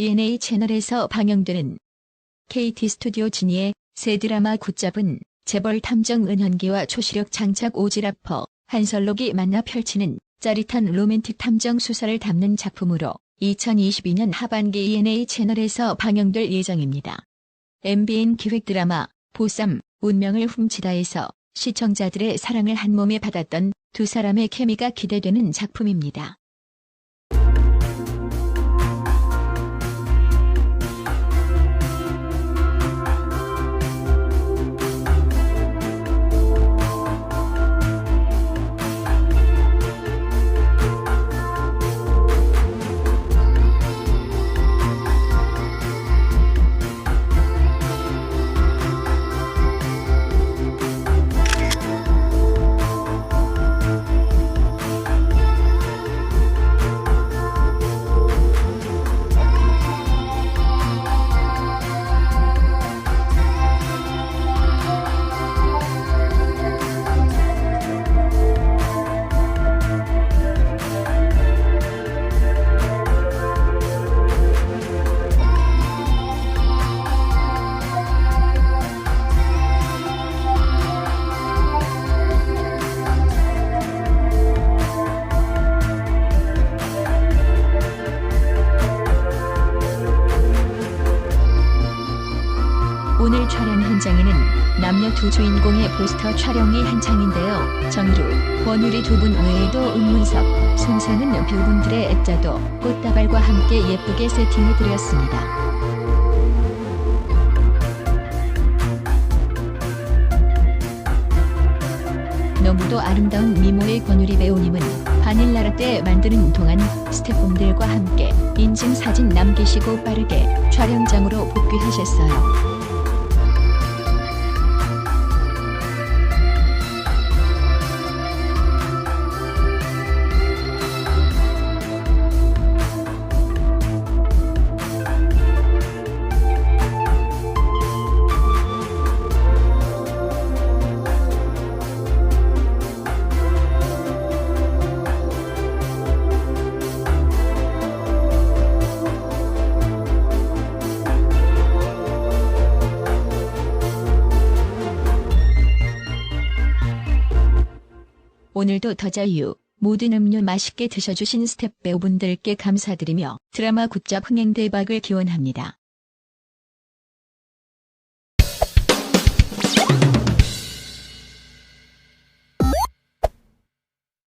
ENA 채널에서 방영되는 KT 스튜디오 진이의 새 드라마 굿잡은 재벌 탐정 은현기와 초시력 장착 오지라퍼 한설록이 만나 펼치는 짜릿한 로맨틱 탐정 수사를 담는 작품으로 2022년 하반기 ENA 채널에서 방영될 예정입니다. MBN 기획 드라마 보쌈 운명을 훔치다에서 시청자들의 사랑을 한 몸에 받았던 두 사람의 케미가 기대되는 작품입니다. 오늘 촬영 현장에는 남녀 두 주인공의 포스터 촬영이 한창인데요. 정유루, 권유리 두 분 외에도 은문석, 손선은 뷰분들의 액자도 꽃다발과 함께 예쁘게 세팅해드렸습니다. 너무도 아름다운 미모의 권유리 배우님은 바닐라라떼 만드는 동안 스태프분들과 함께 인증사진 남기시고 빠르게 촬영장으로 복귀하셨어요. 오늘도 더자유 모든 음료 맛있게 드셔주신 스텝 배우분들께 감사드리며 드라마 굿잡 흥행 대박을 기원합니다.